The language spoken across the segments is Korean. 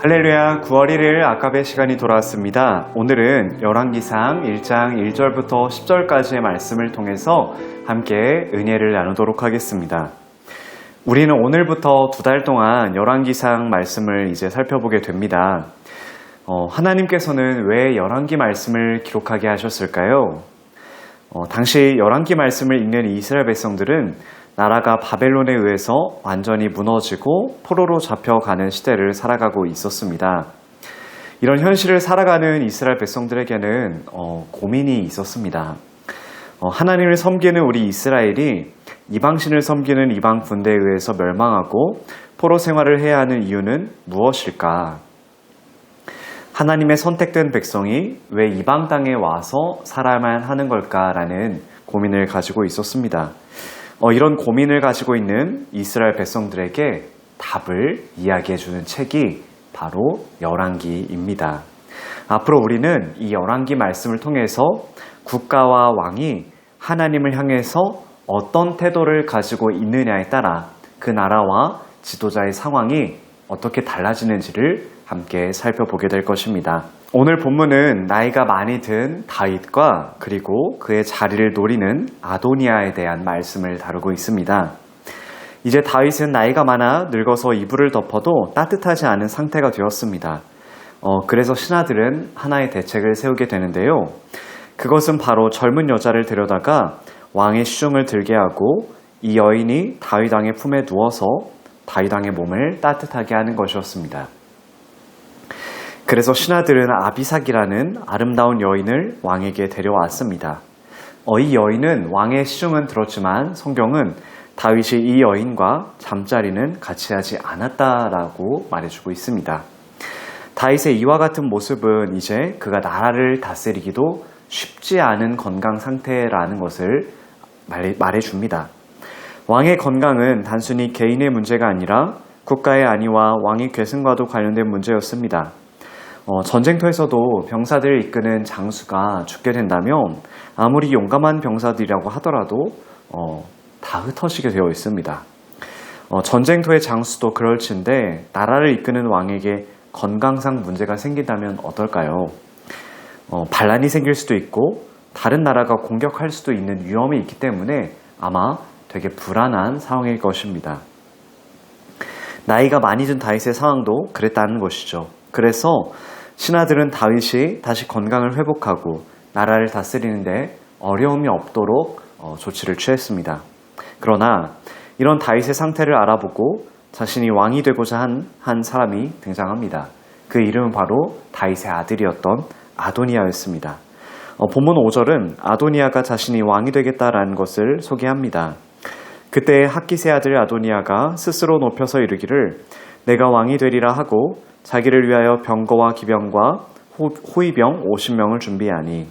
할렐루야 9월 1일 아까의 시간이 돌아왔습니다. 오늘은 열왕기상 1장 1절부터 10절까지의 말씀을 통해서 함께 은혜를 나누도록 하겠습니다. 우리는 오늘부터 두 달 동안 열왕기상 말씀을 이제 살펴보게 됩니다. 어, 하나님께서는 왜 열왕기 말씀을 기록하게 하셨을까요? 어, 당시 열왕기 말씀을 읽는 이스라엘 백성들은 나라가 바벨론에 의해서 완전히 무너지고 포로로 잡혀가는 시대를 살아가고 있었습니다. 이런 현실을 살아가는 이스라엘 백성들에게는 어, 고민이 있었습니다. 어, 하나님을 섬기는 우리 이스라엘이 이방신을 섬기는 이방 군대에 의해서 멸망하고 포로 생활을 해야 하는 이유는 무엇일까? 하나님의 선택된 백성이 왜 이방 땅에 와서 살아야만 하는 걸까라는 고민을 가지고 있었습니다. 어, 이런 고민을 가지고 있는 이스라엘 백성들에게 답을 이야기해 주는 책이 바로 열왕기입니다. 앞으로 우리는 이 열왕기 말씀을 통해서 국가와 왕이 하나님을 향해서 어떤 태도를 가지고 있느냐에 따라 그 나라와 지도자의 상황이 어떻게 달라지는지를 함께 살펴보게 될 것입니다. 오늘 본문은 나이가 많이 든 다윗과 그리고 그의 자리를 노리는 아도니아에 대한 말씀을 다루고 있습니다. 이제 다윗은 나이가 많아 늙어서 이불을 덮어도 따뜻하지 않은 상태가 되었습니다. 어, 그래서 신하들은 하나의 대책을 세우게 되는데요. 그것은 바로 젊은 여자를 데려다가 왕의 시중을 들게 하고 이 여인이 다윗 왕의 품에 누워서 다윗 왕의 몸을 따뜻하게 하는 것이었습니다. 그래서 신하들은 아비삭이라는 아름다운 여인을 왕에게 데려왔습니다. 어, 이 여인은 왕의 시중은 들었지만 성경은 다윗이 이 여인과 잠자리는 같이 하지 않았다라고 말해주고 있습니다. 다윗의 이와 같은 모습은 이제 그가 나라를 다스리기도 쉽지 않은 건강 상태라는 것을 말해줍니다. 왕의 건강은 단순히 개인의 문제가 아니라 국가의 안위와 왕의 계승과도 관련된 문제였습니다. 어, 전쟁터에서도 병사들을 이끄는 장수가 죽게 된다면 아무리 용감한 병사들이라고 하더라도 어, 다 흩어지게 되어 있습니다. 어, 전쟁터의 장수도 그럴진데 나라를 이끄는 왕에게 건강상 문제가 생긴다면 어떨까요? 어, 반란이 생길 수도 있고 다른 나라가 공격할 수도 있는 위험이 있기 때문에 아마 되게 불안한 상황일 것입니다. 나이가 많이 든 다윗의 상황도 그랬다는 것이죠. 그래서 신하들은 다윗이 다시 건강을 회복하고 나라를 다스리는데 어려움이 없도록 어, 조치를 취했습니다. 그러나 이런 다윗의 상태를 알아보고 자신이 왕이 되고자 한, 한 사람이 등장합니다. 그 이름은 바로 다윗의 아들이었던 아도니아였습니다. 어, 본문 5절은 아도니아가 자신이 왕이 되겠다라는 것을 소개합니다. 그때 학기세 아들 아도니아가 스스로 높여서 이르기를 내가 왕이 되리라 하고 자기를 위하여 병거와 기병과 호 위병 50명을 준비하니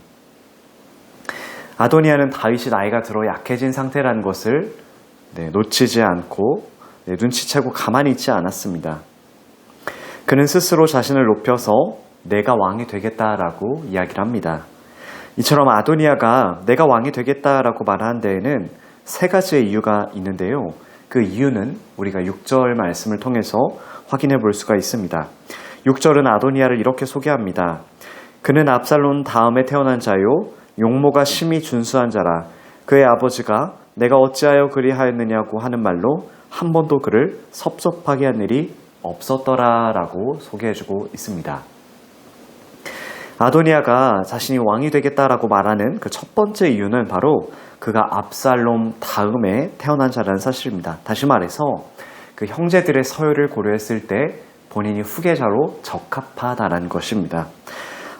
아도니아는 다윗이 나이가 들어 약해진 상태라는 것을 네, 놓치지 않고 네, 눈치채고 가만히 있지 않았습니다. 그는 스스로 자신을 높여서 내가 왕이 되겠다라고 이야기를 합니다. 이처럼 아도니아가 내가 왕이 되겠다라고 말하는 데에는 세 가지의 이유가 있는데요. 그 이유는 우리가 6절 말씀을 통해서 확인해 볼 수가 있습니다. 6절은 아도니아를 이렇게 소개합니다. 그는 압살론 다음에 태어난 자요 용모가 심히 준수한 자라 그의 아버지가 내가 어찌하여 그리하였느냐고 하는 말로 한 번도 그를 섭섭하게 한 일이 없었더라라고 소개해주고 있습니다. 아도니아가 자신이 왕이 되겠다라고 말하는 그 첫 번째 이유는 바로 그가 압살롬 다음에 태어난 자라는 사실입니다. 다시 말해서 그 형제들의 서열을 고려했을 때 본인이 후계자로 적합하다는 것입니다.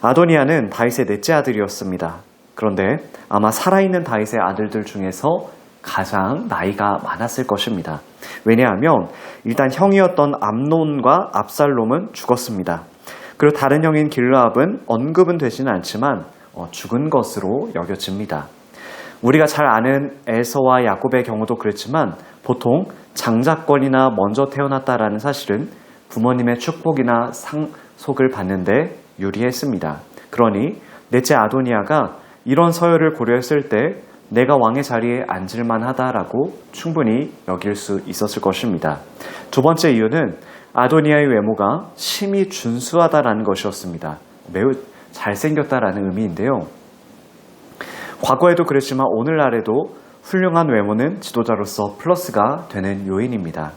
아도니아는 다윗의 넷째 아들이었습니다. 그런데 아마 살아있는 다윗의 아들들 중에서 가장 나이가 많았을 것입니다. 왜냐하면 일단 형이었던 암논과 압살롬은 죽었습니다. 그리고 다른 형인 길르압은 언급은 되지는 않지만 어, 죽은 것으로 여겨집니다. 우리가 잘 아는 에서와 야곱의 경우도 그렇지만 보통 장자권이나 먼저 태어났다라는 사실은 부모님의 축복이나 상속을 받는데 유리했습니다. 그러니 넷째 아도니아가 이런 서열을 고려했을 때 내가 왕의 자리에 앉을만 하다라고 충분히 여길 수 있었을 것입니다. 두 번째 이유는 아도니아의 외모가 심히 준수하다라는 것이었습니다. 매우 잘생겼다라는 의미인데요. 과거에도 그랬지만 오늘날에도 훌륭한 외모는 지도자로서 플러스가 되는 요인입니다.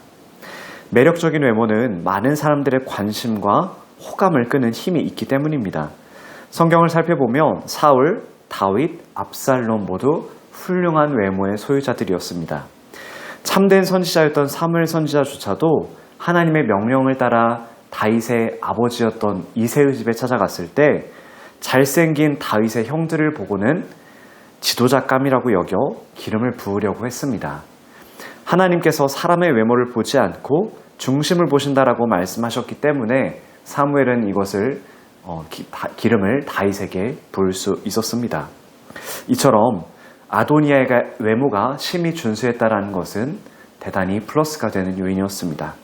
매력적인 외모는 많은 사람들의 관심과 호감을 끄는 힘이 있기 때문입니다. 성경을 살펴보면 사울, 다윗, 압살롬 모두 훌륭한 외모의 소유자들이었습니다. 참된 선지자였던 사무엘 선지자조차도 하나님의 명령을 따라 다윗의 아버지였던 이세의 집에 찾아갔을 때 잘생긴 다윗의 형들을 보고는 지도자감이라고 여겨 기름을 부으려고 했습니다. 하나님께서 사람의 외모를 보지 않고 중심을 보신다라고 말씀하셨기 때문에 사무엘은 이것을 어, 기, 름을 다윗에게 부을 수 있었습니다. 이처럼 아도니아의 외모가 심히 준수했다라는 것은 대단히 플러스가 되는 요인이었습니다.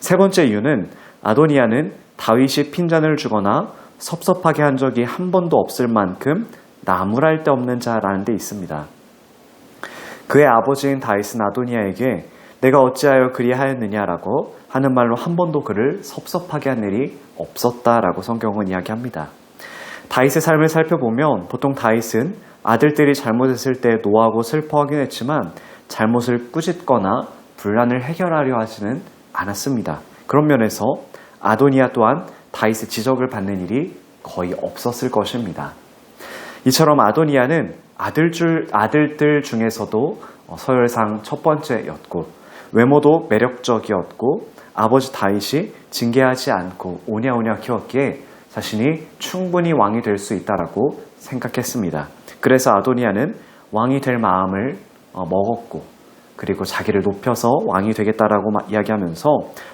세 번째 이유는 아도니아는 다윗이 핀잔을 주거나 섭섭하게 한 적이 한 번도 없을 만큼 나무랄 데 없는 자라는 데 있습니다. 그의 아버지인 다윗은 아도니아에게 내가 어찌하여 그리하였느냐라고 하는 말로 한 번도 그를 섭섭하게 한 일이 없었다라고 성경은 이야기합니다. 다윗의 삶을 살펴보면 보통 다윗은 아들들이 잘못했을 때 노하고 슬퍼하긴 했지만 잘못을 꾸짖거나 분란을 해결하려 하지는 않았습니다. 그런 면에서 아도니아 또한 다윗의 지적을 받는 일이 거의 없었을 것입니다. 이처럼 아도니아는 아들 줄, 아들들 중에서도 서열상 첫 번째였고 외모도 매력적이었고 아버지 다윗이 징계하지 않고 오냐오냐 키웠기에 자신이 충분히 왕이 될 수 있다라고 생각했습니다. 그래서 아도니아는 왕이 될 마음을 어, 먹었고 그리고 자기를 높여서 왕이 되겠다라고 이야기하면서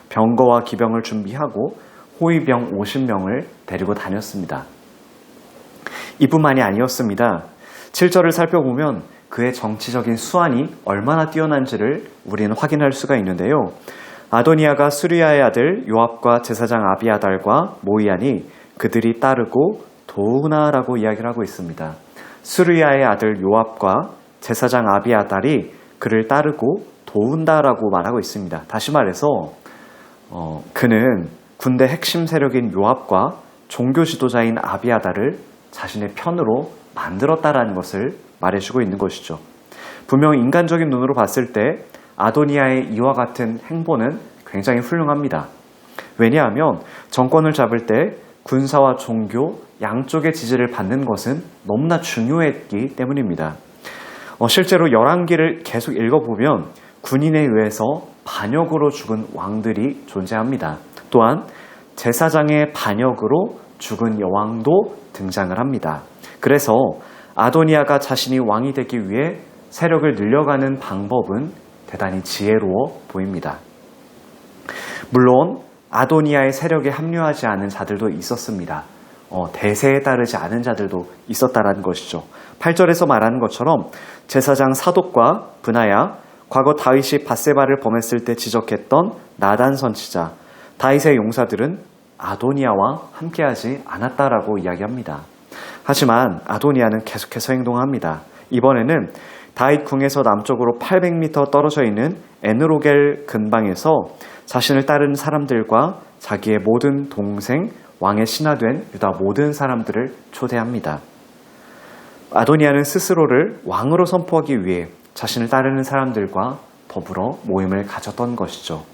병거와 기병을 준비하고 호위병 50명을 데리고 다녔습니다. 이뿐만이 아니었습니다. 7절을 살펴보면 그의 정치적인 수완이 얼마나 뛰어난지를 우리는 확인할 수가 있는데요. 아도니아가 수리아의 아들 요압과 제사장 아비아달과 모이안이 그들이 따르고 도우나라고 이야기를 하고 있습니다. 수리아의 아들 요압과 제사장 아비아달이 그를 따르고 도운다라고 말하고 있습니다. 다시 말해서 어, 그는 군대 핵심 세력인 요압과 종교 지도자인 아비아달을 자신의 편으로 만들었다라는 것을 말해주고 있는 것이죠. 분명 인간적인 눈으로 봤을 때 아도니아의 이와 같은 행보는 굉장히 훌륭합니다. 왜냐하면 정권을 잡을 때 군사와 종교 양쪽의 지지를 받는 것은 너무나 중요했기 때문입니다. 어, 실제로 열왕기를 계속 읽어보면 군인에 의해서 반역으로 죽은 왕들이 존재합니다. 또한 제사장의 반역으로 죽은 여왕도 등장을 합니다. 그래서 아도니아가 자신이 왕이 되기 위해 세력을 늘려가는 방법은 대단히 지혜로워 보입니다. 물론 아도니아의 세력에 합류하지 않은 자들도 있었습니다. 어, 대세에 따르지 않은 자들도 있었다라는 것이죠. 8절에서 말하는 것처럼 제사장 사독과 분하야 과거 다윗이 바세바를 범했을 때 지적했던 나단 선지자 다윗의 용사들은 아도니아와 함께하지 않았다라고 이야기합니다. 하지만 아도니아는 계속해서 행동합니다. 이번에는 다윗 궁에서 남쪽으로 800m 떨어져 있는 에느로겔 근방에서 자신을 따르는 사람들과 자기의 모든 동생 왕의 신하된 유다 모든 사람들을 초대합니다. 아도니아는 스스로를 왕으로 선포하기 위해 자신을 따르는 사람들과 더불어 모임을 가졌던 것이죠.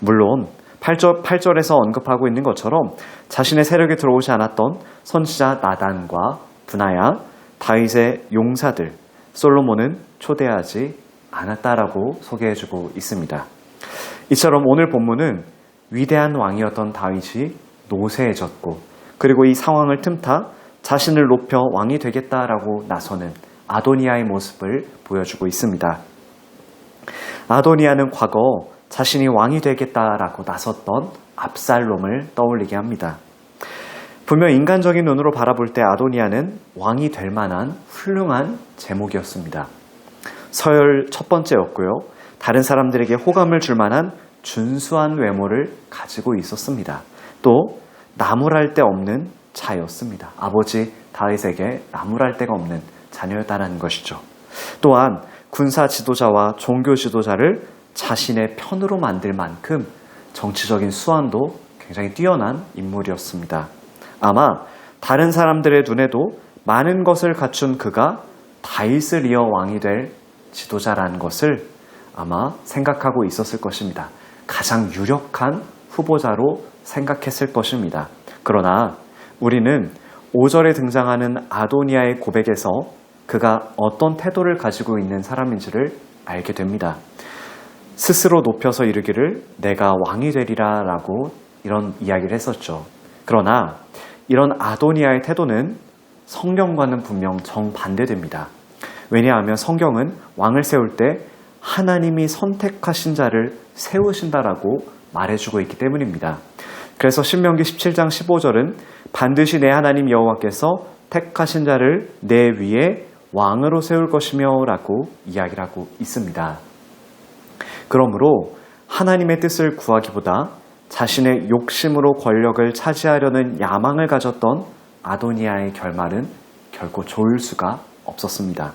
물론 8절, 8절에서 언급하고 있는 것처럼 자신의 세력에 들어오지 않았던 선지자 나단과 분하야, 다윗의 용사들, 솔로몬은 초대하지 않았다라고 소개해주고 있습니다. 이처럼 오늘 본문은 위대한 왕이었던 다윗이 노쇠해졌고 그리고 이 상황을 틈타 자신을 높여 왕이 되겠다라고 나서는 아도니아의 모습을 보여주고 있습니다. 아도니아는 과거 자신이 왕이 되겠다라고 나섰던 압살롬을 떠올리게 합니다. 분명 인간적인 눈으로 바라볼 때 아도니아는 왕이 될 만한 훌륭한 제목이었습니다. 서열 첫 번째였고요. 다른 사람들에게 호감을 줄 만한 준수한 외모를 가지고 있었습니다. 또 나무랄 데 없는 자였습니다. 아버지 다윗에게 나무랄 데가 없는 자녀였다는 것이죠. 또한 군사 지도자와 종교 지도자를 자신의 편으로 만들 만큼 정치적인 수완도 굉장히 뛰어난 인물이었습니다. 아마 다른 사람들의 눈에도 많은 것을 갖춘 그가 다윗을 이어 왕이 될 지도자라는 것을 아마 생각하고 있었을 것입니다. 가장 유력한 후보자로 생각했을 것입니다. 그러나 우리는 5절에 등장하는 아도니아의 고백에서 그가 어떤 태도를 가지고 있는 사람인지를 알게 됩니다. 스스로 높여서 이르기를 내가 왕이 되리라 라고 이런 이야기를 했었죠. 그러나 이런 아도니아의 태도는 성경과는 분명 정반대됩니다. 왜냐하면 성경은 왕을 세울 때 하나님이 선택하신 자를 세우신다라고 말해주고 있기 때문입니다. 그래서 신명기 17장 15절은 반드시 내 하나님 여호와께서 택하신 자를 내 위에 왕으로 세울 것이며 라고 이야기를 하고 있습니다. 그러므로 하나님의 뜻을 구하기보다 자신의 욕심으로 권력을 차지하려는 야망을 가졌던 아도니아의 결말은 결코 좋을 수가 없었습니다.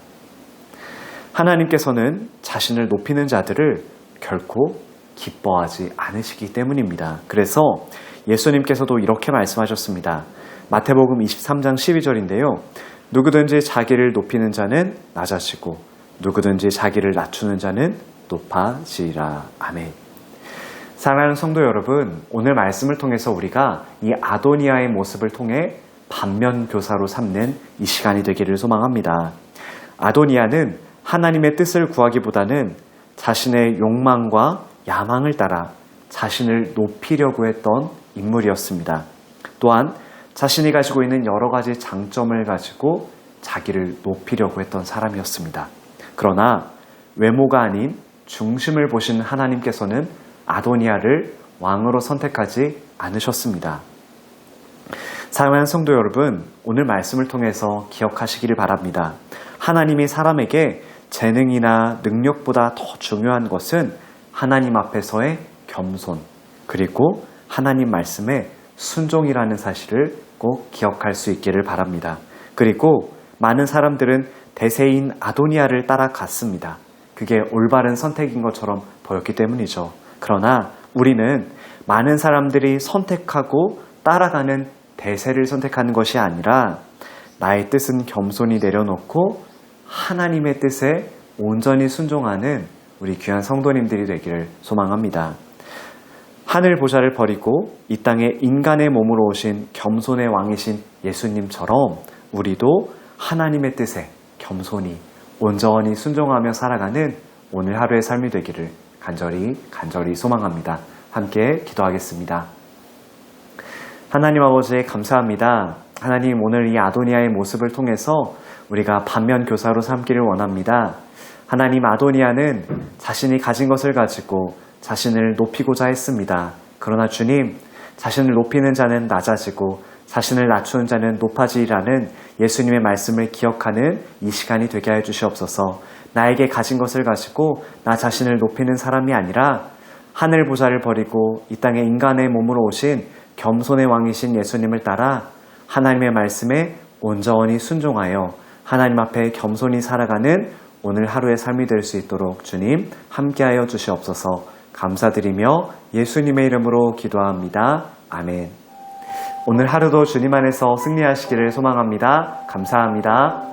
하나님께서는 자신을 높이는 자들을 결코 기뻐하지 않으시기 때문입니다. 그래서 예수님께서도 이렇게 말씀하셨습니다. 마태복음 23장 12절인데요. 누구든지 자기를 높이는 자는 낮아지고 누구든지 자기를 낮추는 자는 높아지라. 아멘. 사랑하는 성도 여러분, 오늘 말씀을 통해서 우리가 이 아도니아의 모습을 통해 반면 교사로 삼는 이 시간이 되기를 소망합니다. 아도니아는 하나님의 뜻을 구하기보다는 자신의 욕망과 야망을 따라 자신을 높이려고 했던 인물이었습니다. 또한 자신이 가지고 있는 여러 가지 장점을 가지고 자기를 높이려고 했던 사람이었습니다. 그러나 외모가 아닌 중심을 보신 하나님께서는 아도니아를 왕으로 선택하지 않으셨습니다. 사랑하는 성도 여러분, 오늘 말씀을 통해서 기억하시기를 바랍니다. 하나님이 사람에게 재능이나 능력보다 더 중요한 것은 하나님 앞에서의 겸손, 그리고 하나님 말씀의 순종이라는 사실을 꼭 기억할 수 있기를 바랍니다. 그리고 많은 사람들은 대세인 아도니아를 따라갔습니다. 그게 올바른 선택인 것처럼 보였기 때문이죠. 그러나 우리는 많은 사람들이 선택하고 따라가는 대세를 선택하는 것이 아니라 나의 뜻은 겸손히 내려놓고 하나님의 뜻에 온전히 순종하는 우리 귀한 성도님들이 되기를 소망합니다. 하늘 보좌를 버리고 이 땅에 인간의 몸으로 오신 겸손의 왕이신 예수님처럼 우리도 하나님의 뜻에 겸손히 온전히 순종하며 살아가는 오늘 하루의 삶이 되기를 간절히 간절히 소망합니다. 함께 기도하겠습니다. 하나님 아버지 감사합니다. 하나님 오늘 이 아도니아의 모습을 통해서 우리가 반면 교사로 삼기를 원합니다. 하나님 아도니아는 자신이 가진 것을 가지고 자신을 높이고자 했습니다. 그러나 주님, 자신을 높이는 자는 낮아지고 자신을 낮추는 자는 높아지라는 예수님의 말씀을 기억하는 이 시간이 되게 해 주시옵소서. 나에게 가진 것을 가지고 나 자신을 높이는 사람이 아니라 하늘 보좌를 버리고 이 땅에 인간의 몸으로 오신 겸손의 왕이신 예수님을 따라 하나님의 말씀에 온전히 순종하여 하나님 앞에 겸손히 살아가는 오늘 하루의 삶이 될 수 있도록 주님 함께하여 주시옵소서 감사드리며 예수님의 이름으로 기도합니다. 아멘. 오늘 하루도 주님 안에서 승리하시기를 소망합니다. 감사합니다.